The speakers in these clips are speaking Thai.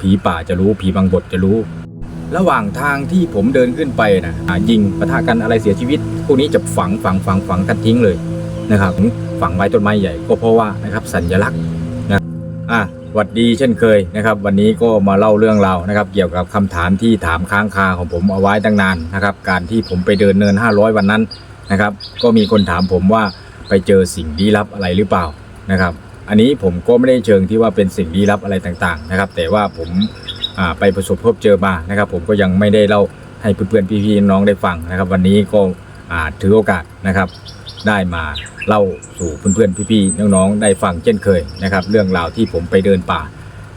ผีป่าจะรู้ผีบางบทจะรู้ ระหว่างทางที่ผมเดินขึ้นไปนะยิงปะทะกันอะไรเสียชีวิต พวกนี้จะฝังฝังฝังฝังกันทิ้งเลยนะครับฝังไว้ต้นไม้ใหญ่ก็เพราะว่านะครับสัญลักษณ์นะอะหวัดดีเช่นเคยนะครับ วันนี้ก็มาเล่าเรื่องราวนะครับ เกี่ยวกับคำถามที่ถามค้างคาของผมเอาไว้ตั้งนานนะครับ การที่ผมไปเดินเนิน 500 วันนั้นนะครับ ก็มีคนถามผมว่าไปเจอสิ่งลี้ลับอะไรหรือเปล่านะครับ อันนี้ผมก็ไม่ได้เชิงที่ว่าเป็นสิ่งลี้ลับอะไรต่างๆนะครับ แต่ว่าผมาไปประสบพบเจอมานะครับ ผมก็ยังไม่ได้เล่าให้เพื่อนๆพี่ๆน้องๆได้ฟังนะครับ วันนี้ก็ถือโอกาสนะครับได้มาเล่าสู่เพื่อนๆพี่ๆน้องๆได้ฟังเช่นเคยนะครับ เรื่องราวที่ผมไปเดินป่า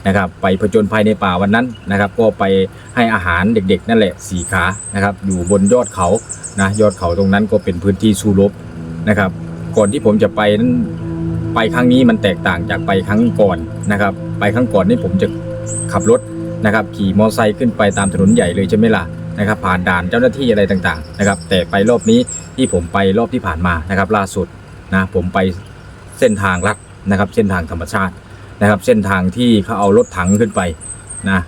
นะครับ ไปผจญภัยในป่าวันนั้นนะครับ ก็ไปให้อาหารเด็กๆ นั่นแหละสี่ขานะครับ อยู่บนยอดเขานะยอดเขาตรงนั้นก็เป็นพื้นที่สู้รบนะครับ ก่อนที่ผมจะไปนั้น ไปครั้งนี้มันแตกต่างจากไปครั้งก่อนนะครับ ไปครั้งก่อนนี่ผมจะขับรถนะครับ ขี่มอเตอร์ไซค์ขึ้นไปตามถนนใหญ่เลยใช่ไหมล่ะนะครับ ผ่านด่านเจ้าหน้าที่อะไรต่างๆนะครับ แต่ไปรอบนี้ที่ผมไปรอบที่ผ่านมานะครับ ล่าสุดนะผมไปเส้นทางลัดนะครับ เส้นทางธรรมชาตินะครับ เส้นทางที่เขาเอารถถังขึ้นไปนะ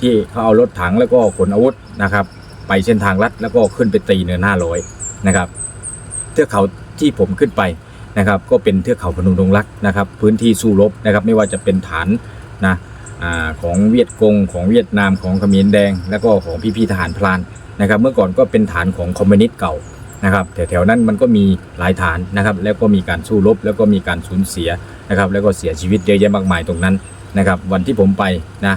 ที่เขาเอารถถังแล้วก็ขนอาวุธนะครับ ไปเส้นทางลัดแล้วก็ขึ้นไปตีเนินห้าร้อยนะครับเทือกเขาที่ผมขึ้นไป นะครับก็เป็นเทือกเขาพนมดงรักนะครับ พื้นที่สู้รบนะครับไม่ว่าจะเป็นฐานนะอของเวียดกงของเวียดนามของเขมรแดง แล้วก็ของพี่ๆทหารพลานนะครับ เมื่อก่อนก็เป็นฐานของคอมมิวนิสต์เก่านะครับแถวๆนั้นมันก็มีหลายฐานนะครับ แล้วก็มีการสู้รบ แล้วก็มีการสูญเสียนะครับ แล้วก็เสียชีวิตเยอะแยะมากมายตรงนั้นนะครับ วันที่ผมไปนะ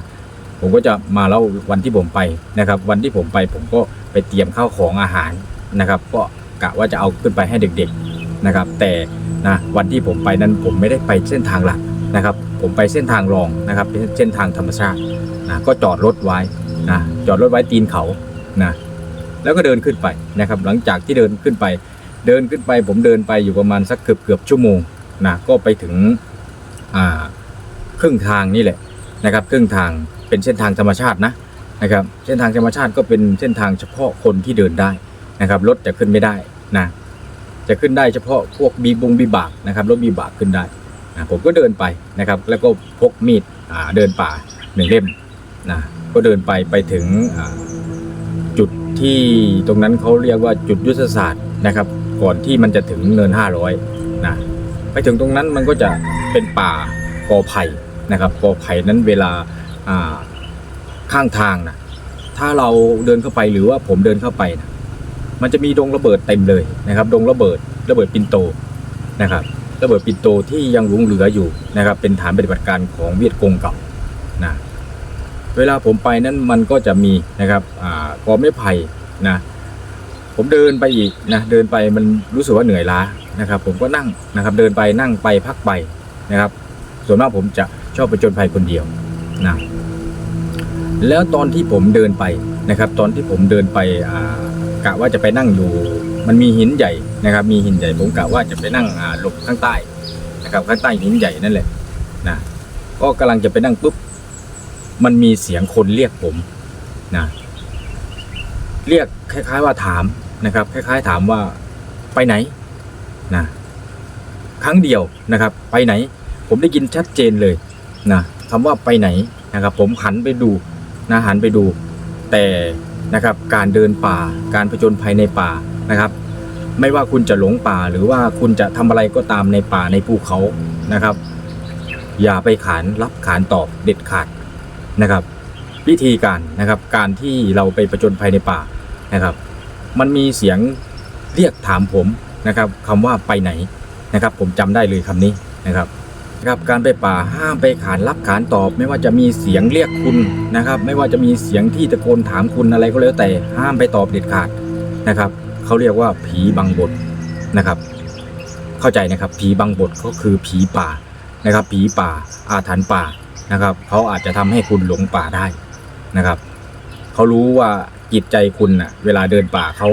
ผมก็จะมาเล่าวันที่ผมไปนะครับ วันที่ผมไปผมก็ไปเตรียมข้าวของอาหารนะครับ ก็กะว่าจะเอาขึ้นไปให้เด็กๆ นะครับ แต่นะวันที่ผมไปนั้นผมไม่ได้ไปเส้นทางหลักนะครับ ผมไปเส้นทางรองนะครับเป็นเส้นทางธรรมชาตินะก็จอดรถไว้นะจอดรถไว้ตีนเขานะแล้วก็เดินขึ้นไปนะครับ หลังจากที่เดินขึ้นไป เดินขึ้นไปผมเดินไปอยู่ประมาณสักเกือบเกือบชั่วโมงนะก็ไปถึงอ่าครึ่งทางนี่แหละนะครับ ครึ่งทางเป็นเส้นทางธรรมชาตินะนะครับ เส้นทางธรรมชาติก็เป็นเส้นทางเฉพาะคนที่เดินได้นะครับรถจะขึ้นไม่ได้นะ จะขึ้นได้เฉพาะพวกบีบงบีบากนะครับรถบีบากขึ้นได้นะผมก็เดินไปนะครับ แล้วก็พกมีดเดินป่าหนึ่งเล่มนะก็เดินไปไปถึงจุดที่ตรงนั้นเขาเรียกว่าจุดยุทธศาสตร์นะครับ ก่อนที่มันจะถึงเนิน 500นะไปถึงตรงนั้นมันก็จะเป็นป่ากอไผ่นะครับกอไผ่นั้นเวลาอ่าข้างทางนะถ้าเราเดินเข้าไปหรือว่าผมเดินเข้าไปนะ มันจะมีดงระเบิดเต็มเลยนะครับ ดงระเบิดระเบิดปินโตนะครับระเบิดปินโตที่ยังหลงเหลืออยู่นะครับ เป็นฐานปฏิบัติการของเวียดกงเก่านะเวลาผมไปนั้นมันก็จะมีนะครับอ่ากอไม้ไผ่นะผมเดินไปอีกนะเดินไปมันรู้สึกว่าเหนื่อยล้านะครับ ผมก็นั่งนะครับ เดินไปนั่งไปพักไปนะครับ ส่วนมากผมจะชอบไปจนภัยคนเดียวนะแล้วตอนที่ผมเดินไปนะครับ ตอนที่ผมเดินไปอ่า กะว่าจะไปนั่งอยู่ มันมีหินใหญ่นะครับ มีหินใหญ่ผมกะว่าจะไปนั่งหลบข้างใต้นะครับข้างใต้หินใหญ่นั่นแหละนะก็กำลังจะไปนั่งปุ๊บมันมีเสียงคนเรียกผมนะเรียกคล้าย ๆ ว่าถามนะครับ คล้าย ๆ ถามว่าไปไหนนะครั้งเดียวนะครับ ไปไหน ผมได้ยินชัดเจนเลยนะคำว่าไปไหนนะครับ ผมหันไปดูนะหันไปดู แต่ นะครับ การเดินป่า การผจญภัยในป่านะครับ ไม่ว่าคุณจะหลงป่าหรือว่าคุณจะทำอะไรก็ตามในป่าในภูเขานะครับ อย่าไปขานรับขานตอบเด็ดขาดนะครับวิธีการนะครับการที่เราไปผจญภัยในป่านะครับ มันมีเสียงเรียกถามผมนะครับคำว่าไปไหนนะครับ ผมจำได้เลยคำนี้นะครับ ครับการไปป่าห้ามไปขานรับขานตอบ ไม่ว่าจะมีเสียงเรียกคุณนะครับ ไม่ว่าจะมีเสียงที่ตะโกนถามคุณอะไรก็แล้วแต่ห้ามไปตอบเด็ดขาดนะครับเขาเรียกว่าผีบังบทนะครับ เข้าใจนะครับผีบังบทก็คือผีป่านะครับ ผีป่าอาถรรพ์ป่านะครับเขาอาจจะทำให้คุณหลงป่าได้นะครับเขารู้ว่าจิตใจคุณน่ะเวลาเดินป่าเขา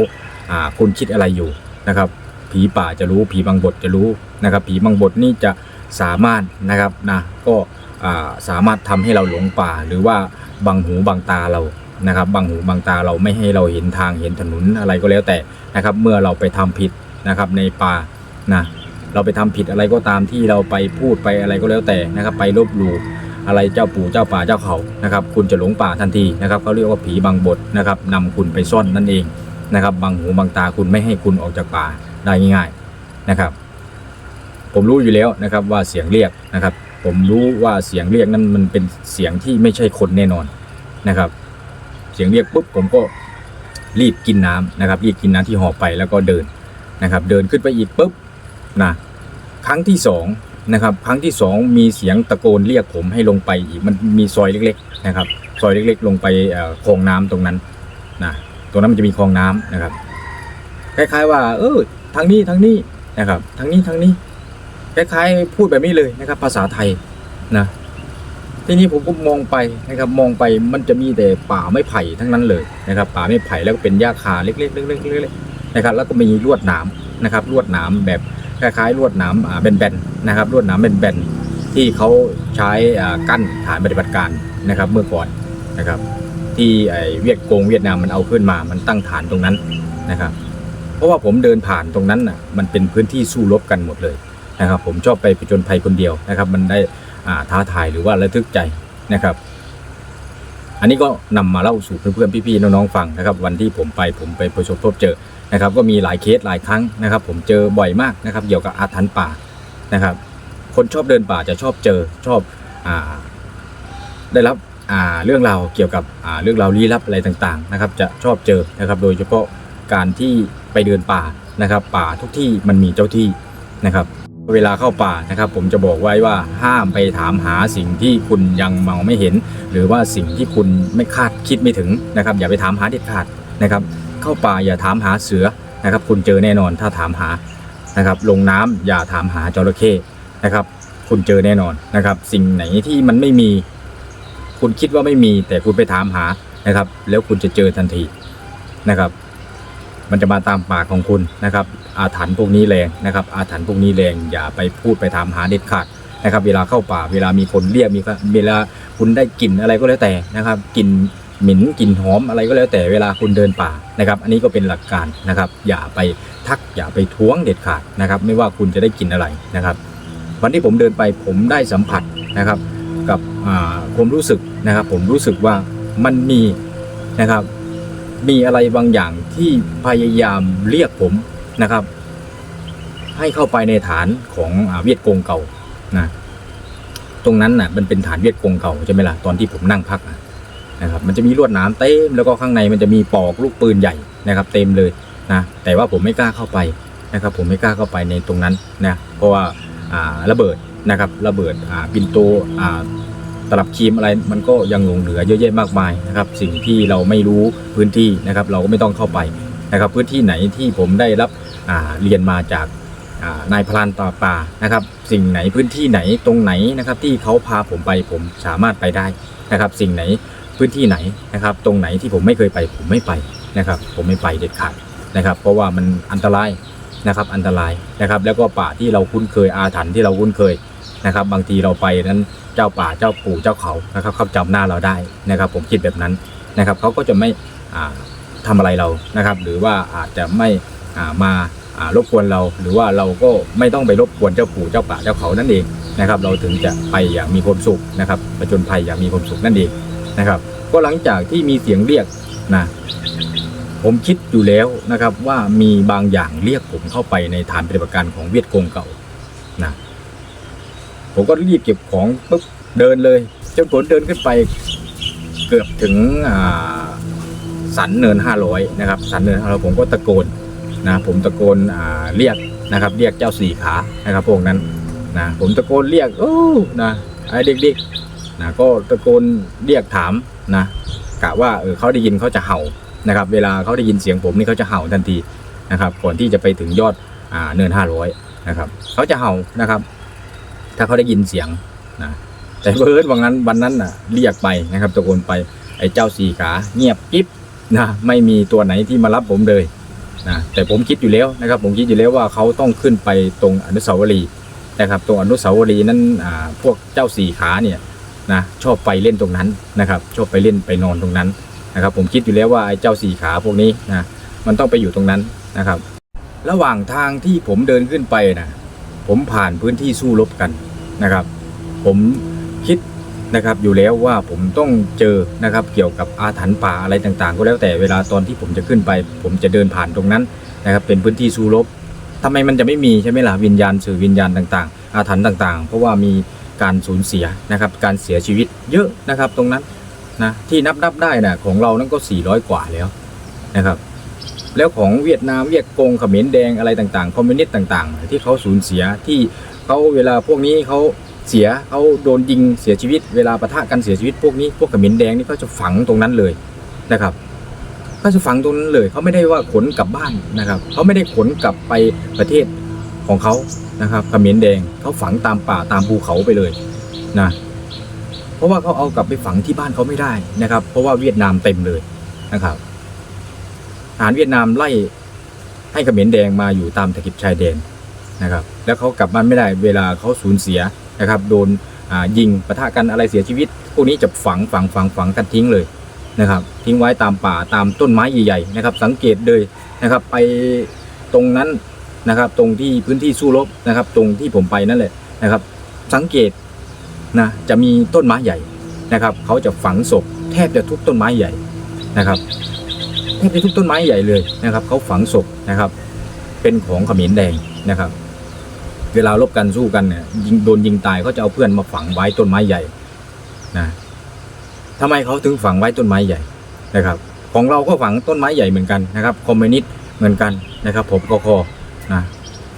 คุณคิดอะไรอยู่นะครับ ผีป่าจะรู้ผีบังบทจะรู้นะครับ ผีบังบทนี่จะ สามารถนะครับนะก็สามารถทำให้เราหลงป่า หรือว่าบังหูบังตาเรานะครับบังหูบังตาเราไม่ให้เราเห็นทางเห็นถนนอะไรก็แล้วแต่นะครับ เมื่อเราไปทำผิดนะครับในป่านะเราไปทำผิดอะไรก็ตามที่เราไปพูดไปอะไรก็แล้วแต่นะครับ ไปลบหลู่อะไรเจ้าปู่เจ้าป่าเจ้าเขานะครับ คุณจะหลงป่าทันทีนะครับเขาเรียกว่าผีบังบดนะครับนำคุณไปซ่อนนั่นเองนะครับบังหูบังตาคุณไม่ให้คุณออกจากป่าได้ง่าย ๆนะครับ ผมรู้อยู่แล้วนะครับว่าเสียงเรียกนะครับ ผมรู้ว่าเสียงเรียกนั้นมันเป็นเสียงที่ไม่ใช่คนแน่นอนนะครับ เสียงเรียกปุ๊บผมก็รีบกินน้ำนะครับรีบกินน้ำที่ห่อไปแล้วก็เดินนะครับ เดินขึ้นไปอีกปุ๊บนะครั้งที่สองนะครับครั้งที่สองมีเสียงตะโกนเรียกผมให้ลงไปอีกมันมีซอยเล็กๆนะครับซอยเล็ก ๆ ลงไปอ่อคลองน้ำตรงนั้นนะตรงนั้นมันจะมีคลองน้ำนะครับ คล้ายๆว่า เออทางนี้ทางนี้นะครับทางนี้ทางนี้ คล้ายๆพูดแบบนี้เลยนะครับ ภาษาไทยนะทีนี้ผมก็มองไปนะครับมองไปมันจะมีแต่ป่าไม้ไผ่ทั้งนั้นเลยนะครับ ป่าไม้ไผ่แล้วก็เป็นหญ้าคาเล็กๆเล็กๆเล็กๆนะครับ แล้วก็มีลวดหนามนะครับ ลวดหนามแบบคล้ายๆลวดหนามแบนๆนะครับ ลวดหนามแบนๆที่เขาใช้กั้นฐานปฏิบัติการนะครับเมื่อก่อนนะครับ ที่เวียดกงเวียดนามมันเอาขึ้นมา มันตั้งฐานตรงนั้นนะครับ เพราะว่าผมเดินผ่านตรงนั้นน่ะมันเป็นพื้นที่สู้รบกันหมดเลย นะครับผมชอบไปผจญภัยคนเดียวนะครับ มันได้ท้าทายหรือว่าระทึกใจนะครับ อันนี้ก็นำมาเล่าสู่เพื่อนๆพี่ๆน้องๆฟังนะครับ วันที่ผมไปผมไปประสบพบเจอนะครับ ก็มีหลายเคสหลายครั้งนะครับ ผมเจอบ่อยมากนะครับ เกี่ยวกับอาถรรพ์ป่านะครับ คนชอบเดินป่าจะชอบเจอชอบอได้รับเรื่องราวเกี่ยวกับเรื่องราวลี้ลับอะไรต่างๆนะครับ จะชอบเจอนะครับ โดยเฉพาะการที่ไปเดินป่านะครับ ป่าทุกที่มันมีเจ้าที่นะครับ เวลาเข้าป่านะครับ ผมจะบอกไว้ว่าห้ามไปถามหาสิ่งที่คุณยังมองไม่เห็น หรือว่าสิ่งที่คุณไม่คาดคิดไม่ถึงนะครับ อย่าไปถามหาเด็ดขาดนะครับ เข้าป่าอย่าถามหาเสือนะครับ คุณเจอแน่นอนถ้าถามหานะครับ ลงน้ำอย่าถามหาจระเข้นะครับ คุณเจอแน่นอนนะครับ สิ่งไหนที่มันไม่มี คุณคิดว่าไม่มี แต่คุณไปถามหานะครับ แล้วคุณจะเจอทันทีนะครับ มันจะมาตามปากของคุณนะครับ อาถรรพ์พวกนี้แรงนะครับ อาถรรพ์พวกนี้แรงอย่าไปพูดไปถามหาเด็ดขาดนะครับ เวลาเข้าป่าเวลามีคนเรียกมีเวลาคุณได้กลิ่นอะไรก็แล้วแต่นะครับกลิ่นหมิ่นกลิ่นหอมอะไรก็แล้วแต่เวลาคุณเดินป่านะครับ อันนี้ก็เป็นหลักการนะครับ อย่าไปทักอย่าไปท้วงเด็ดขาดนะครับ ไม่ว่าคุณจะได้กลิ่นอะไรนะครับ วันที่ผมเดินไปผมได้สัมผัสนะครับกับความรู้สึกนะครับ ผมรู้สึกว่ามันมีนะครับ มีอะไรบางอย่างที่พยายามเรียกผมนะครับ ให้เข้าไปในฐานของอเวียดกงเก่านะตรงนั้นน่ะมันเป็นฐานเวียดกงเก่าใช่ไหมล่ะตอนที่ผมนั่งพักนะครับ มันจะมีลวดหนามเต็มแล้วก็ข้างในมันจะมีปอกลูกปืนใหญ่นะครับ เต็มเลยนะแต่ว่าผมไม่กล้าเข้าไปนะครับ ผมไม่กล้าเข้าไปในตรงนั้นนะเพราะว่าระเบิดนะครับ ระเบิดอ่าปินโตอ่า ตลับครีมอะไรมันก็ยังหลงเหลือเยอะแยะมากมายนะครับสิ่งที่เราไม่รู้พื้นที่นะครับเราก็ไม่ต้องเข้าไปนะครับพื้นที่ไหนที่ผมได้รับเรียนมาจากนายพลานต่อป่านะครับ สิ่งไหนพื้นที่ไหนตรงไหนนะครับที่เขาพาผมไปผมสามารถไปได้นะครับ สิ่งไหนพื้นที่ไหนนะครับ ตรงไหนที่ผมไม่เคยไปผมไม่ไปนะครับ ผมไม่ไปเด็ดขาดนะครับ เพราะว่ามันอันตรายนะครับอันตรายนะครับ แล้วก็ป่าที่เราคุ้นเคยอาถรรพ์ที่เราคุ้นเคย นะครับ บางทีเราไปนั้นเจ้าป่าเจ้าปู่เจ้าเขานะครับเขาจำหน้าเราได้นะครับ ผมคิดแบบนั้นนะครับเขาก็จะไม่อ่าทำอะไรเรานะครับ หรือว่าอาจจะไม่มารบกวนเรา หรือว่าเราก็ไม่ต้องไปรบกวนเจ้าปู่เจ้าป่าเจ้าเขานั่นเองนะครับ เราถึงจะไปอย่างมีความสุขนะครับประจนภัยอย่างมีความสุขนั่นเองนะครับ ก็หลังจากที่มีเสียงเรียกนะผมคิดอยู่แล้วนะครับว่ามีบางอย่างเรียกผมเข้าไปในฐานปฏิบัติการของเวียดกงเก่านะ ผมก็รีบเก็บของปุ๊บเดินเลยจนผมเดินขึ้นไปเกือบถึงสันเนินห้าร้อยนะครับ สันเนินห้าร้อผมก็ตะโกนนะผมตะโกนเรียกนะครับ เรียกเจ้าสี่ขานะครับพวกนั้นนะผมตะโกนเรียกโอ้นะไอ้เด็กๆนะก็ตะโกนเรียกถามนะกะว่าเออเขาได้ยินเขาจะเห่านะครับ เวลาเขาได้ยินเสียงผมนี่เขาจะเห่าทันทีนะครับ ก่อนที่จะไปถึงยอดอเนินห้าร้อยนะครับเขาจะเห่านะครับ ถ้าเขาได้ยินเสียงนะแต่เพิ่นวันนั้นวันนั้นน่ะเรียกไปนะครับตะโกนไปไอ้เจ้าสี่ขาเงียบกิ๊บนะไม่มีตัวไหนที่มารับผมเลยนะแต่ผมคิดอยู่แล้วนะครับ ผมคิดอยู่แล้วว่าเขาต้องขึ้นไปตรงอนุสาวรีย์นะครับตรงอนุสาวรีย์นั้นอ่าพวกเจ้าสี่ขาเนี่ยนะชอบไปเล่นตรงนั้นนะครับชอบไปเล่นไปนอนตรงนั้นนะครับ ผมคิดอยู่แล้วว่าไอ้เจ้าสี่ขาพวกนี้นะมันต้องไปอยู่ตรงนั้นนะครับ ระหว่างทางที่ผมเดินขึ้นไปนะผมผ่านพื้นที่สู้รบกัน นะครับ ผมคิดนะครับอยู่แล้วว่าผมต้องเจอนะครับเกี่ยวกับอาถรรพ์ป่าอะไรต่างๆ ก็แล้วแต่เวลาตอนที่ผมจะขึ้นไป ผมจะเดินผ่านตรงนั้นนะครับเป็นพื้นที่สู้รบทำไมมันจะไม่มีใช่ไหมล่ะวิญญาณสื่อวิญญาณต่างๆ อาถรรพ์ต่างๆ เพราะว่ามีการสูญเสียนะครับการเสียชีวิตเยอะนะครับตรงนั้นนะที่นับนับได้นะของเรานั่นก็ 400 กว่าแล้วนะครับแล้วของเวียดนามเวียดกงเขมรแดงอะไรต่างๆคอมมิวนิสต์ต่าง ๆ ที่เขาสูญเสียที่ เขาเวลาพวกนี้เขาเสียเขาโดนยิงเสียชีวิต เวลาปะทะกันเสียชีวิตพวกนี้พวกเขมรแดงนี่เขาจะฝังตรงนั้นเลยนะครับเขาจะฝังตรงนั้นเลยเขาไม่ได้ว่าขนกลับบ้านนะครับเขาไม่ได้ขนกลับไปประเทศของเขานะครับเขมรแดงเขาฝังตามป่าตามภูเขาไปเลยนะเพราะว่าเขาเอากลับไปฝังที่บ้านเขาไม่ได้นะครับ เพราะว่าเวียดนามเต็มเลยนะครับทหารเวียดนามไล่ให้เขมรแดงมาอยู่ตามตะกิบชายแดน นะครับแล้วเขากลับบ้านไม่ได้เวลาเขาสูญเสียนะครับโดนยิงปะทะกันอะไรเสียชีวิต พวกนี้จะฝังฝังฝังฝังกันทิ้งเลยนะครับทิ้งไว้ตามป่าตามต้นไม้ใหญ่ๆนะครับสังเกตเลยนะครับไปตรงนั้นนะครับตรงที่พื้นที่สู้รบนะครับตรงที่ผมไปนั่นแหละนะครับ สังเกตนะจะมีต้นไม้ใหญ่นะครับเขาจะฝังศพแทบจะทุกต้นไม้ใหญ่นะครับแทบจะทุกต้นไม้ใหญ่เลยนะครับเขาฝังศพนะครับเป็นของขมรแดงนะครับ เวลาลบกันสู้กันเนี่ยยิงโดนยิงตายเขาจะเอาเพื่อนมาฝังไว้ต้นไม้ใหญ่นะทำไมเขาถึงฝังไว้ต้นไม้ใหญ่นะครับ ของเราก็ฝังต้นไม้ใหญ่เหมือนกันนะครับคอมมิวนิสต์เหมือนกันนะครับผมก็คนะ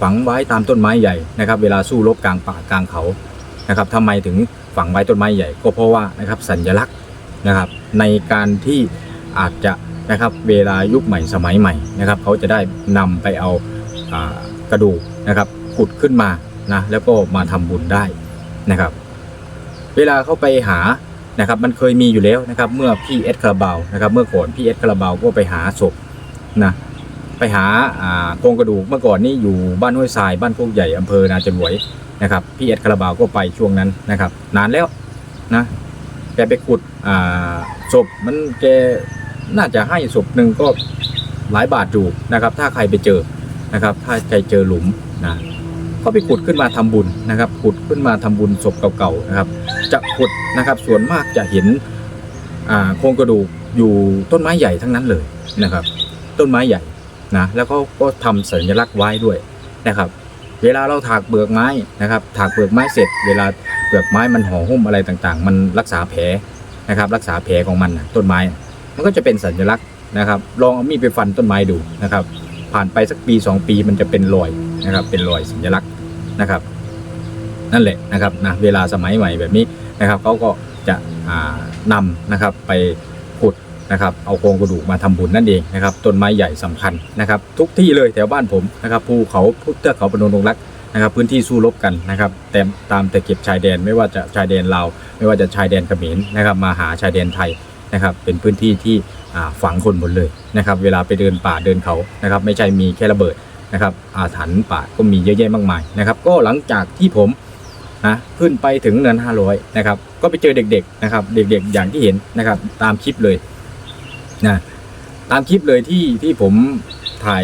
ฝังไว้ตามต้นไม้ใหญ่นะครับ เวลาสู้รบกลางป่ากลางเขานะครับทำไมถึงฝังไว้ต้นไม้ใหญ่ ก็เพราะว่านะครับสัญลักษณ์นะครับ ในการที่อาจจะนะครับเวลายุคใหม่สมัยใหม่นะครับ เขาจะได้นำไปเอาอากระดูกนะครับ ดขึ้นมานะแล้วก็มาทำบุญได้นะครับ เวลาเขาไปหานะครับ มันเคยมีอยู่แล้วนะครับ เมื่อพี่เอสคาราบาวนะครับเมื่อก่อนพี่เอสคาราบาวก็ไปหาศพนะไปหาโครงกระดูกเมื่อก่อนนี่อยู่บ้านห้วยทรายบ้านโคกใหญ่อำเภอนาจรวยนะครับพี่เอสคาราบาวก็ไปช่วงนั้นนะครับ นานแล้วนะแกไปขุดศพมันแกน่าจะให้ศพหนึ่งก็หลายบาทอยู่นะครับ ถ้าใครไปเจอนะครับ ถ้าใครเจอหลุมนะ ก็ไปขุดขึ้นมาทำบุญนะครับ ขุดขึ้นมาทำบุญศพเก่าๆนะครับ จะขุดนะครับส่วนมากจะเห็นโครงกระดูกอยู่ต้นไม้ใหญ่ทั้งนั้นเลยนะครับ ต้นไม้ใหญ่นะแล้วก็ก็ทำสัญลักษณ์ไว้ด้วยนะครับ เวลาเราถากเปลือกไม้นะครับ ถากเปลือกไม้เสร็จ เวลาเปลือกไม้มันห่อหุ้มอะไรต่างๆ มันรักษาแผลนะครับ รักษาแผลของมันนะต้นไม้ มันก็จะเป็นสัญลักษณ์นะครับ ลองเอามีดไปฟันต้นไม้ดูนะครับ ผ่านไปสักปีสองปีมันจะเป็นรอยนะครับ เป็นรอยสัญลักษณ์ นะครับ นั่นแหละนะครับนะเวลาสมัยใหม่แบบนี้นะครับเขาก็จะนำนะครับไปขุดนะครับเอาโครงกระดูกมาทำบุญนั่นเองนะครับต้นไม้ใหญ่สำคัญนะครับ ทุกที่เลยแถวบ้านผมนะครับภูเขาพุเทือกเขาพนมดงรักนะครับพื้นที่สู้รบกันนะครับแต่ตามตะเข็บชายแดนไม่ว่าจะชายแดนลาวไม่ว่าจะชายแดนเขมรนะครับมาหาชายแดนไทยนะครับเป็นพื้นที่ที่ฝังคนหมดเลยนะครับเวลาไปเดินป่าเดินเขานะครับไม่ใช่มีแค่ระเบิด นะครับอาถรรพ์ป่าก็มีเยอะแยะมากมายนะครับ ก็หลังจากที่ผมนะขึ้นไปถึงเนิน500นะครับ ก็ไปเจอเด็กๆนะครับ เด็กๆอย่างที่เห็นนะครับ ตามคลิปเลยนะตามคลิปเลยที่ที่ผมถ่าย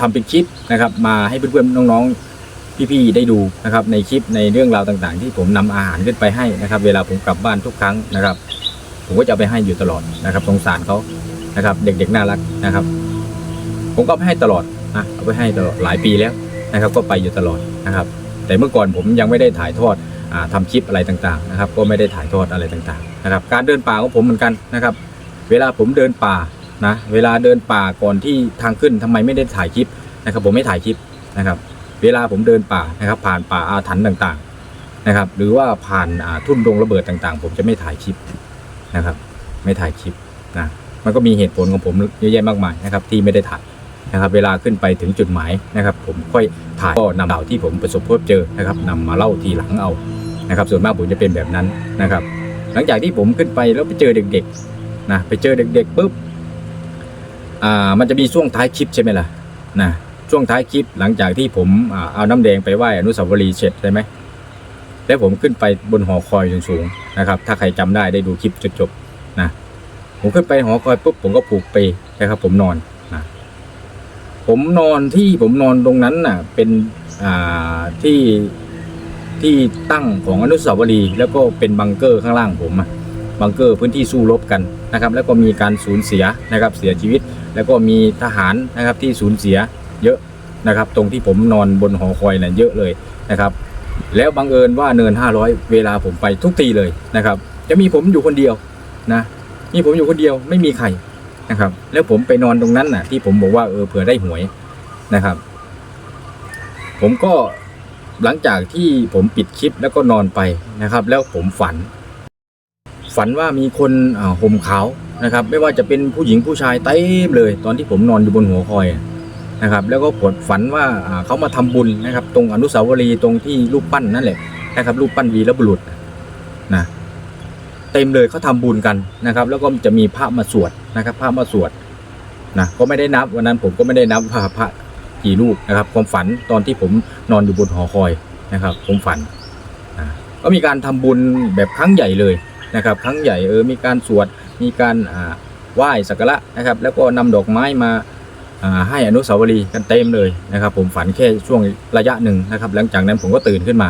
ทำเป็นคลิปนะครับ มาให้เพื่อนๆน้องๆพี่ๆได้ดูนะครับ ในคลิปในเรื่องราวต่างๆ ที่ผมนำอาหารขึ้นไปให้นะครับ เวลาผมกลับบ้านทุกครั้งนะครับ ผมก็จะไปให้อยู่ตลอดนะครับสงสารเขานะครับ เด็กๆน่ารักนะครับ ผมก็ไปให้ตลอด นะเอาไปให้ตลอดหลายปีแล้วนะครับก็ไปอยู่ตลอดนะครับ แต่เมื่อก่อนผมยังไม่ได้ถ่ายทอดอ่าทำคลิปอะไรต่างๆนะครับ ก็ไม่ได้ถ่ายทอดอะไรต่างๆนะครับ การเดินป่าของผมเหมือนกันนะครับ เวลาผมเดินป่านะเวลาเดินป่าก่อนที่ทางขึ้นทำไมไม่ได้ถ่ายคลิปนะครับ ผมไม่ถ่ายคลิปนะครับ เวลาผมเดินป่านะครับ ผ่านป่าอาถรรพ์ต่างๆนะครับ หรือว่าผ่านทุ่นดงระเบิดต่างๆ ผมจะไม่ถ่ายคลิปนะครับ ไม่ถ่ายคลิปนะมันก็มีเหตุผลของผมเยอะแยะมากมายนะครับ ที่ไม่ได้ถ่าย นะครับเวลาขึ้นไปถึงจุดหมายนะครับ ผมค่อยถ่ายก็นำข่าวที่ผมประสบพบเจอนะครับนำมาเล่าทีหลังเอานะครับ ส่วนมากผมจะเป็นแบบนั้นนะครับ หลังจากที่ผมขึ้นไปแล้วไปเจอเด็กๆนะไปเจอเด็กๆปุ๊บอ่ามันจะมีช่วงท้ายคลิปใช่ไหมล่ะนะช่วงท้ายคลิปหลังจากที่ผมอเอาน้ำแดงไปไหว้อนุสาวรีย์เสร็จใช่ไหมแล้วผมขึ้นไปบนหอคอยสูงๆนะครับ ถ้าใครจำได้ได้ดูคลิปจนจบนะผมขึ้นไปหอคอยปุ๊บผมก็ผูกเปนะครับ ผมนอน ผมนอนที่ผมนอนตรงนั้นน่ะ เป็นอ่าที่ที่ตั้งของอนุสาวรีย์แล้วก็เป็นบังเกอร์ข้างล่างผมอะบังเกอร์พื้นที่สู้รบกันนะครับ แล้วก็มีการสูญเสียนะครับเสียชีวิต แล้วก็มีทหารนะครับที่สูญเสียเยอะนะครับ ตรงที่ผมนอนบนหอคอยน่ะเยอะเลยนะครับ แล้วบังเอิญว่าเนิน 500 เวลาผมไปทุกทีเลยนะครับ จะมีผมอยู่คนเดียวนะมีผมอยู่คนเดียวไม่มีใคร นะครับ แล้วผมไปนอนตรงนั้นน่ะ ที่ผมบอกว่าเออเผื่อได้หวยนะครับ ผมก็หลังจากที่ผมปิดคลิปแล้วก็นอนไปนะครับ แล้วผมฝัน ฝันว่ามีคนห่มขาวนะครับ ไม่ว่าจะเป็นผู้หญิงผู้ชายเต็มเลย ตอนที่ผมนอนอยู่บนหัวคอยนะครับ แล้วก็ผลฝันว่าเขามาทำบุญนะครับ ตรงอนุสาวรีย์ตรงที่รูปปั้นนั่นแหละนะครับ รูปปั้นวีรบุรุษนะ เต็มเลยเขาทำบุญกันนะครับ แล้วก็จะมีพระมาสวดนะครับ พระมาสวดนะก็ไม่ได้นับวันนั้นผมก็ไม่ได้นับว่าพระกี่รูปนะครับ ความฝันตอนที่ผมนอนอยู่บนหอคอยนะครับ ผมฝันก็มีการทำบุญแบบครั้งใหญ่เลยนะครับ ครั้งใหญ่เออมีการสวดมีการอ่าไหว้สักการะนะครับ แล้วก็นำดอกไม้มาอ่าให้อนุสาวรีย์กันเต็มเลยนะครับ ผมฝันแค่ช่วงระยะหนึ่งนะครับ หลังจากนั้นผมก็ตื่นขึ้นมา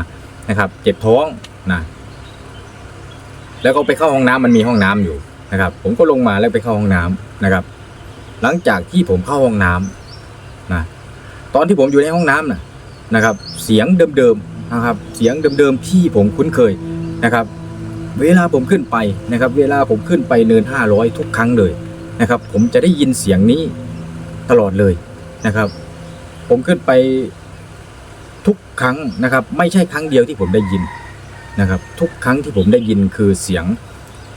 นะครับ เจ็บท้องนะ แล้วก็ไปเข้าห้องน้ำมันมีห้องน้ำอยู่นะครับ ผมก็ลงมาแล้วไปเข้าห้องน้ำนะครับ หลังจากที่ผมเข้าห้องน้ำนะตอนที่ผมอยู่ในห้องน้ำนะนะครับ เสียงเดิมๆนะครับ เสียงเดิมๆที่ผมคุ้นเคยนะครับ เวลาผมขึ้นไปนะครับ เวลาผมขึ้นไปเนิน 500 ทุกครั้งเลยนะครับ ผมจะได้ยินเสียงนี้ตลอดเลยนะครับ ผมขึ้นไปทุกครั้งนะครับ ไม่ใช่ครั้งเดียวที่ผมได้ยิน นะครับทุกครั้งที่ผมได้ยินคือเสียง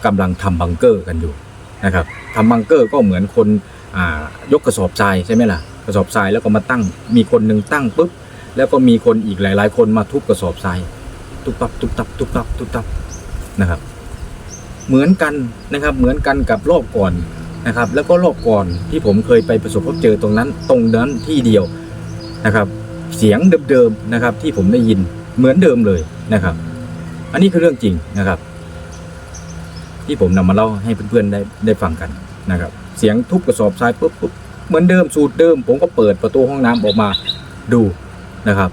กำลังทำบังเกอร์กันอยู่นะครับทำบังเกอร์ก็เหมือนคนยกกระสอบทรายใช่ไหมล่ะกระสอบทรายแล้วก็มาตั้ง มีคนหนึ่งตั้งปุ๊บแล้วก็มีคนอีกหลาย ๆ คนมาทุบกระสอบทรายตุบตับตุบตับตุบตับตุบตับนะครับ เหมือนกันนะครับเหมือนกันกับรอบก่อนนะครับ แล้วก็รอบก่อนที่ผมเคยไปประสบพบเจอตรงนั้น ตรงนั้นที่เดียวนะครับ เสียงเดิมๆนะครับที่ผมได้ยินเหมือนเดิมเลยนะครับ อันนี้คือเรื่องจริงนะครับ ที่ผมนำมาเล่าให้เพื่อนๆได้ได้ฟังกันนะครับ เสียงทุบกระสอบทรายปุ๊บปุ๊บเหมือนเดิมสูตรเดิม ผมก็เปิดประตูห้องน้ำออกมาดูนะครับ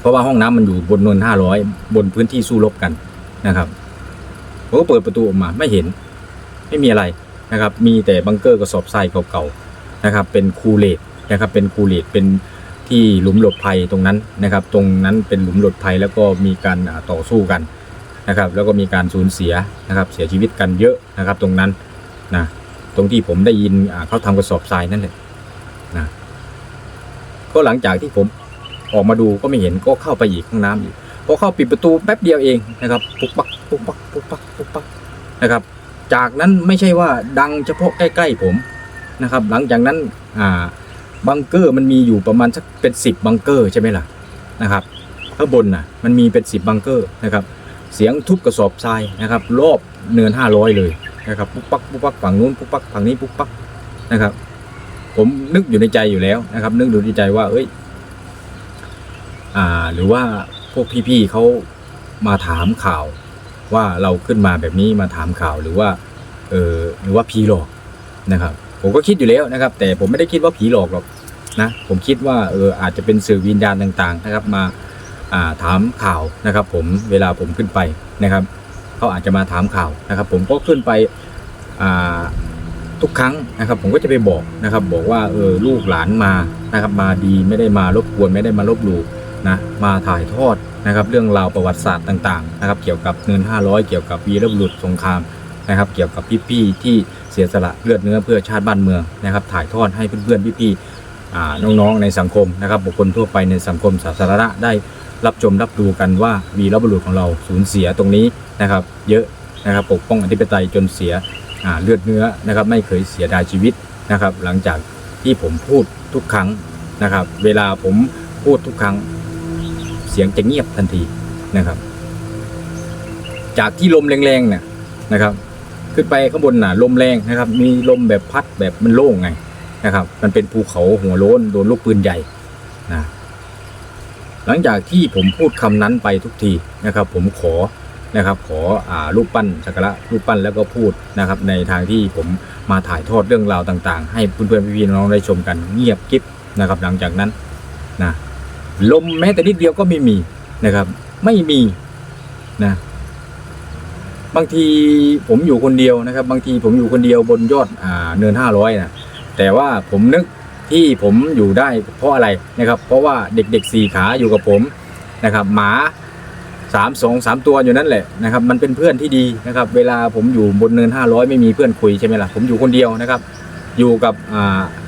เพราะว่าห้องน้ำมันอยู่บนนนห้าร้อยบนพื้นที่สู้รบกันนะครับผมก็เปิดประตูออกมาไม่เห็น ไม่มีอะไรนะครับ มีแต่บังเกอร์กระสอบทรายเก่าๆนะครับ เป็นคูเลตนะครับ เป็นคูเลตเป็น ที่หลุมหลบภัยตรงนั้นนะครับ ตรงนั้นเป็นหลุมหลบภัยแล้วก็มีการต่อสู้กันนะครับ แล้วก็มีการสูญเสียนะครับ เสียชีวิตกันเยอะนะครับ ตรงนั้นนะตรงที่ผมได้ยินเขาทำกระสอบทรายนั่นแหละนะก็หลังจากที่ผมออกมาดูก็ไม่เห็นก็เข้าไปอีกห้องน้ำอีกพอเข้าปิดประตูแป๊บเดียวเองนะครับปุ๊บปักปุ๊บปักปุ๊บปักปุ๊บปักนะครับ จากนั้นไม่ใช่ว่าดังเฉพาะใกล้ ๆ ผมนะครับ หลังจากนั้นอ่า บังเกอร์มันมีอยู่ประมาณสักเป็นสิบบังเกอร์ใช่ไหมล่ะนะครับข้างบนน่ะมันมีเป็นสิบบังเกอร์นะครับ เสียงทุบกระสอบทรายนะครับ รอบเนินห้าร้อยเลยนะครับปุ๊บปักปุ๊บปักฝั่งนู้นปุ๊บปักฝั่งนี้ปุ๊บปักนะครับ ผมนึกอยู่ในใจอยู่แล้วนะครับ นึกอยู่ในใจว่า เอ้ย อ่า หรือว่าพวกพี่ๆเขามาถามข่าว ว่าเราขึ้นมาแบบนี้มาถามข่าวหรือว่า เออหรือว่าผีหลอกนะครับ ผมก็คิดอยู่แล้วนะครับ แต่ผมไม่ได้คิดว่าผีหลอกหรอกนะผมคิดว่าเอออาจจะเป็นสื่อวิญญาณต่าง ๆ นะครับ มาถามข่าวนะครับ ผมเวลาผมขึ้นไปนะครับเขาอาจจะมาถามข่าวนะครับ ผมก็ขึ้นไปทุกครั้งนะครับ ผมก็จะไปบอกนะครับ บอกว่าเออลูกหลานมานะครับ มาดีไม่ได้มารบกวนไม่ได้มาลบหลู่นะมาถ่ายทอดนะครับ เรื่องราวประวัติศาสตร์ต่าง ๆ นะครับ เกี่ยวกับเงิน500 เกี่ยวกับวีรบุรุษสงครามนะครับ เกี่ยวกับพี่ๆที่ เสียสละเลือดเนื้อเพื่อชาติบ้านเมืองนะครับ ถ่ายทอดให้เพื่อนๆพี่ๆอ่าน้องๆในสังคมนะครับบุคคลทั่วไปในสังคมสาธารณะได้รับชมรับดูกันว่าวีรบุรุษของเราสูญเสียตรงนี้นะครับ เยอะนะครับปกป้องอธิปไตยจนเสียเลือดเนื้อนะครับ ไม่เคยเสียดายชีวิตนะครับ หลังจากที่ผมพูดทุกครั้งนะครับ เวลาผมพูดทุกครั้ง เสียงจะเงียบทันทีนะครับ จากที่ลมแรงๆเนี่ยนะครับ ขึ้นไปข้างบนน่ะลมแรงนะครับ มีลมแบบพัดแบบมันโล่งไงนะครับ มันเป็นภูเขาหัวโล้นโดนลูกปืนใหญ่นะหลังจากที่ผมพูดคำนั้นไปทุกทีนะครับ ผมขอนะครับ ขออ่ารูปปั้นสักการะรูปปั้นแล้วก็พูดนะครับ ในทางที่ผมมาถ่ายทอดเรื่องราวต่างๆ ให้เพื่อนๆพี่ๆน้องๆได้ชมกันเงียบกิ๊บนะครับ หลังจากนั้นนะลมแม้แต่นิดเดียวก็ไม่มีนะครับ ไม่มีนะ บางทีผมอยู่คนเดียวนะครับ บางทีผมอยู่คนเดียวบนยอดอ่าเนินห้าร้อยนะแต่ว่าผมนึกที่ผมอยู่ได้เพราะอะไรนะครับ เพราะว่าเด็กๆสี่ขาอยู่กับผมนะครับ หมาสามสองสามตัวอยู่นั่นแหละนะครับ มันเป็นเพื่อนที่ดีนะครับ เวลาผมอยู่บนเนินห้าร้อยไม่มีเพื่อนคุยใช่ไหมล่ะผมอยู่คนเดียวนะครับ อยู่กับ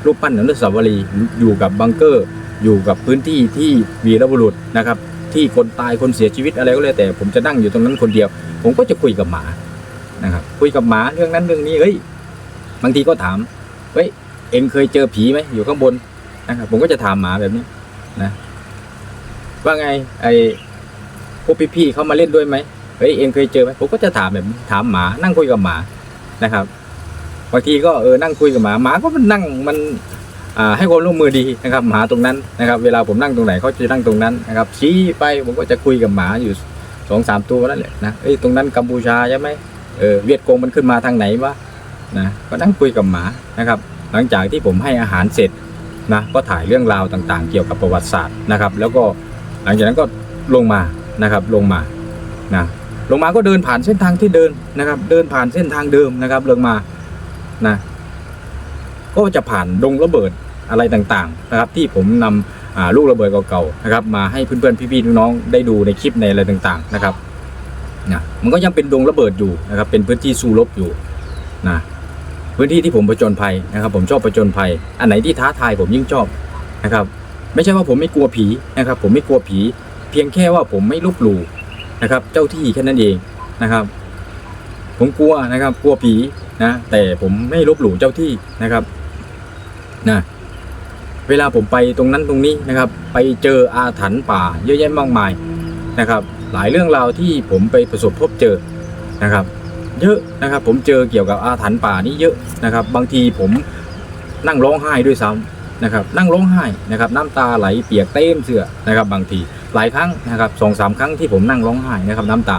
รูปปั้นอนุสาวรีย์อยู่กับบังเกอร์ อยู่กับพื้นที่ที่วีรบุรุษนะครับ ที่คนตายคนเสียชีวิตอะไรก็แล้วแต่ ผมจะนั่งอยู่ตรงนั้นคนเดียว ผมก็จะคุยกับหมานะครับคุยกับหมาเรื่องนั้นเรื่องนี้เฮ้ยบางทีก็ถามเฮ้ยเอ็งเคยเจอผีไหมอยู่ข้างบนนะครับผมก็จะถามหมาแบบนี้นะว่าไงไอ้พวกพี่ๆเขามาเล่นด้วยไหมเฮ้ยเอ็งเคยเจอไหมผมก็จะถามแบบถามหมานั่งคุยกับหมานะครับบางทีก็เออนั่งคุยกับหมาหมาก็มันนั่งมัน ให้ความร่วมมือดีนะครับหมาตรงนั้นนะครับ เวลาผมนั่งตรงไหนเขาจะนั่งตรงนั้นนะครับชี้ไปผมก็จะคุยกับหมาอยู่สองสามตัวนั่นแหละนะเอ้ยตรงนั้นกัมพูชาใช่ไหมเออเวียดกงมันขึ้นมาทางไหนวะนะก็นั่งคุยกับหมานะครับ หลังจากที่ผมให้อาหารเสร็จนะก็ถ่ายเรื่องราวต่างๆ เกี่ยวกับประวัติศาสตร์นะครับ แล้วก็หลังจากนั้นก็ลงมานะครับลงมานะลงมาก็เดินผ่านเส้นทางที่เดินนะครับ เดินผ่านเส้นทางเดิมนะครับลงมานะ ก็จะผ่านดงระเบิดอะไรต่างๆนะครับที่ผมนำอ่าลูกระเบิดเก่าๆนะครับมาให้เพื่อนๆพี่ๆน้องๆได้ดูในคลิปในอะไรต่างๆนะครับนะมันก็ยังเป็นดงระเบิดอยู่นะครับเป็นพื้นที่สู้รบอยู่นะพื้นที่ที่ผมประจนภัยนะครับ ผมชอบประจนภัย อันไหนที่ท้าทายผมยิ่งชอบนะครับ ไม่ใช่ว่าผมไม่กลัวผีนะครับ ผมไม่กลัวผี เพียงแค่ว่าผมไม่ลบหลู่นะครับ เจ้าที่แค่นั้นเองนะครับ ผมกลัวนะครับ กลัวผีนะแต่ผมไม่ลบหลู่เจ้าที่นะครับ นะเวลาผมไปตรงนั้นตรงนี้นะครับ ไปเจออาถรรพ์ป่าเยอะแยะมากมายนะครับ หลายเรื่องราวที่ผมไปประสบพบเจอนะครับ เยอะนะครับผมเจอเกี่ยวกับอาถรรพ์ป่านี้เยอะนะครับ บางทีผมนั่งร้องไห้ด้วยซ้ำนะครับ นั่งร้องไห้นะครับ น้ำตาไหลเปียกเต็มเสื้อนะครับ บางทีหลายครั้งนะครับสองสามครั้งที่ผมนั่งร้องไห้นะครับ น้ำตา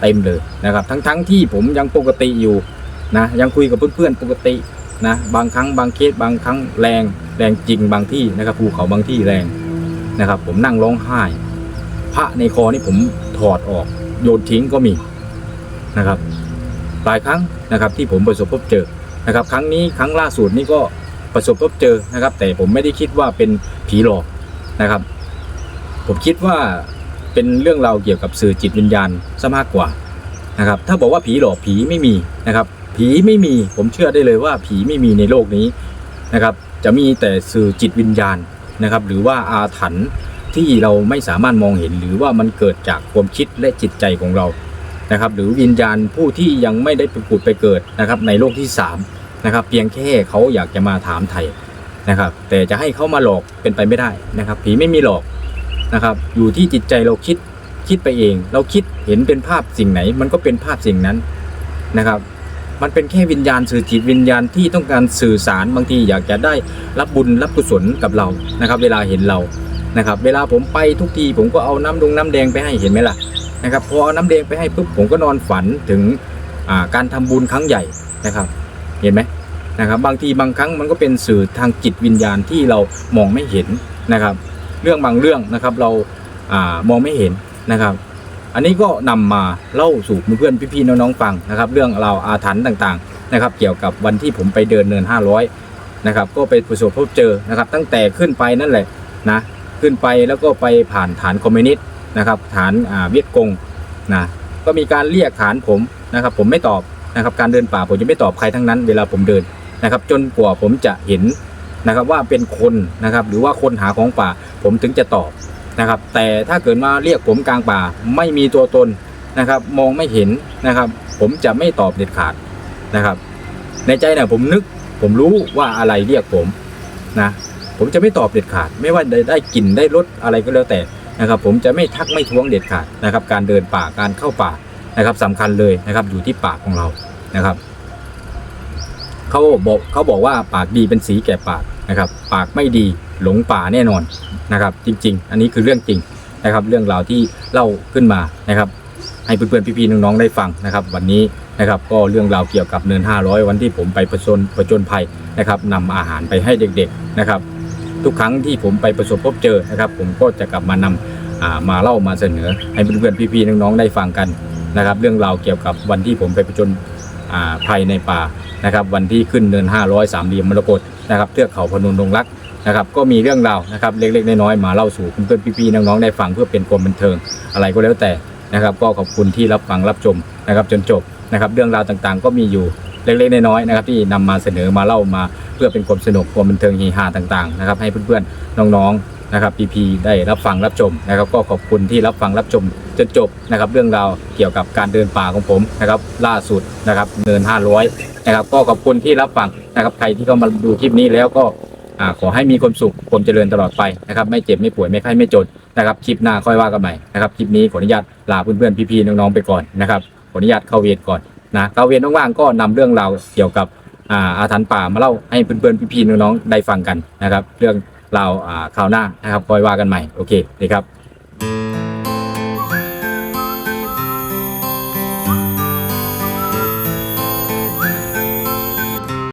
เต็มเลยนะครับ ทั้งทั้งๆที่ผมยังปกติอยู่นะยังคุยกับเพื่อนๆปกติ นะบางครั้งบางเคสบางครั้งแรงแรงจริงบางที่นะครับภูเขาบางที่แรงนะครับ ผมนั่งร้องไห้ พระในคอนี่ผมถอดออก โยนทิ้งก็มีนะครับ หลายครั้งนะครับที่ผมประสบพบเจอนะครับ ครั้งนี้ครั้งล่าสุดนี่ก็ประสบพบเจอนะครับ แต่ผมไม่ได้คิดว่าเป็นผีหลอกนะครับ ผมคิดว่าเป็นเรื่องราวเกี่ยวกับสื่อจิตวิญญาณซะมากกว่านะครับ ถ้าบอกว่าผีหลอกผีไม่มีนะครับ ผีไม่มีผมเชื่อได้เลยว่าผีไม่มีในโลกนี้นะครับ จะมีแต่สื่อจิตวิญญาณนะครับ หรือว่าอาถรรพ์ที่เราไม่สามารถมองเห็น หรือว่ามันเกิดจากความคิดและจิตใจของเรานะครับ หรือวิญญาณผู้ที่ยังไม่ได้ไปผุดไปเกิดนะครับ ในโลกที่สามนะครับ เพียงแค่เขาอยากจะมาถามไทยนะครับ แต่จะให้เขามาหลอกเป็นไปไม่ได้นะครับ ผีไม่มีหลอกนะครับ อยู่ที่จิตใจเราคิดคิดไปเอง เราคิดเห็นเป็นภาพสิ่งไหน มันก็เป็นภาพสิ่งนั้นนะครับ มันเป็นแค่วิญญาณสื่อจิตวิญญาณที่ต้องการสื่อสารบางทีอยากจะได้รับบุญรับกุศลกับเรานะครับ เวลาเห็นเรานะครับ เวลาผมไปทุกทีผมก็เอาน้ำดงน้ำแดงไปให้เห็นไหมล่ะนะครับพอเอาน้ำแดงไปให้ปุ๊บผมก็นอนฝันถึงการทำบุญครั้งใหญ่นะครับ เห็นไหมนะครับบางทีบางครั้งมันก็เป็นสื่อทางจิตวิญญาณที่เรามองไม่เห็นนะครับ เรื่องบางเรื่องนะครับเรามองไม่เห็นนะครับ อันนี้ก็นำมาเล่าสู่เพื่อนพี่ๆน้องๆฟังนะครับ เรื่องราวอาถรรพ์ต่างๆนะครับ เกี่ยวกับวันที่ผมไปเดินเนิน 500นะครับ ก็ไปประสบพบเจอนะครับ ตั้งแต่ขึ้นไปนั่นแหละนะขึ้นไปแล้วก็ไปผ่านฐานคอมมิวนิสต์นะครับฐานอ่าเวียดกงนะก็มีการเรียกฐานผมนะครับ ผมไม่ตอบนะครับ การเดินป่าผมจะไม่ตอบใครทั้งนั้นเวลาผมเดินนะครับ จนกว่าผมจะเห็นนะครับว่าเป็นคนนะครับ หรือว่าคนหาของป่าผมถึงจะตอบ นะครับ แต่ถ้าเกิดมาเรียกผมกลางป่าไม่มีตัวตนนะครับ มองไม่เห็นนะครับ ผมจะไม่ตอบเด็ดขาดนะครับ ในใจเนี่ยผมนึกผมรู้ว่าอะไรเรียกผมนะผมจะไม่ตอบเด็ดขาด ไม่ว่าได้ไดกลิ่นได้รสอะไรก็แล้วแต่นะครับ ผมจะไม่ทักไม่ท้วงเด็ดขาดนะครับ การเดินป่าการเข้าป่านะครับสำคัญเลยนะครับอยู่ที่ปากของเรานะครับเขาบอกเขาบอกว่าปากดีเป็นสีแก่ปากนะครับ ปากไม่ดี หลงป่าแน่นอนนะครับ จริง ๆ อันนี้คือเรื่องจริงนะครับ เรื่องราวที่เล่าขึ้นมานะครับ ให้เพื่อนๆพี่ๆน้องๆได้ฟังนะครับ วันนี้นะครับก็เรื่องราวเกี่ยวกับเนิน 500 วันที่ผมไปประชนประจนภัยนะครับนำอาหารไปให้เด็กๆนะครับ ทุกครั้งที่ผมไปประสบพบเจอนะครับ ผมก็จะกลับมานำอ่ามาเล่ามาเสนอ ให้เพื่อนๆพี่ๆน้องๆได้ฟังกันนะครับ เรื่องราวเกี่ยวกับวันที่ผมไปผจญอ่าภัยในป่านะครับ วันที่ขึ้นเนิน 500 สามเหลี่ยมมรกตนะครับเทือกเขาพนมดงรัก นะครับก็มีเรื่องราวนะครับเล็กๆน้อยๆมาเล่าสู่เพื่อนๆพี่ๆน้องๆได้ฟังเพื่อเป็นความบันเทิง อะไรก็แล้วแต่นะครับ ก็ขอบคุณที่รับฟังรับชมนะครับ จนจบนะครับ เรื่องราวต่างๆ ก็มีอยู่เล็กๆน้อยๆนะครับ ที่นำมาเสนอมาเล่ามา เพื่อเป็นความสนุกความบันเทิงเฮฮาต่างๆนะครับ ให้เพื่อนๆน้องๆนะครับพีๆได้รับฟังรับชมนะครับ ก็ขอบคุณที่รับฟังรับชมจนจบนะครับ เรื่องราวเกี่ยวกับการเดินป่าของผมนะครับ ล่าสุดนะครับเนิน500นะครับ ก็ขอบคุณที่รับฟังนะครับ ใครที่เข้ามาดูคลิปนี้แล้วก็ ขอให้มีความสุขความเจริญตลอดไปนะครับไม่เจ็บไม่ป่วยไม่ไข้ไม่จนนะครับคลิปหน้าค่อยว่ากันใหม่นะครับคลิปนี้ขออนุญาตลาเพื่อนๆพี่ๆน้องๆไปก่อนนะครับขออนุญาตเข้าเวรก่อนนะเข้าเวรว่างๆก็นำเรื่องราวเกี่ยวกับอ่าอาถรรพ์ป่ามาเล่าให้เพื่อนๆพี่ๆน้องๆได้ฟังกันนะครับ เรื่องราวอ่าคราวหน้านะครับค่อยว่ากันใหม่โอเคนะครับ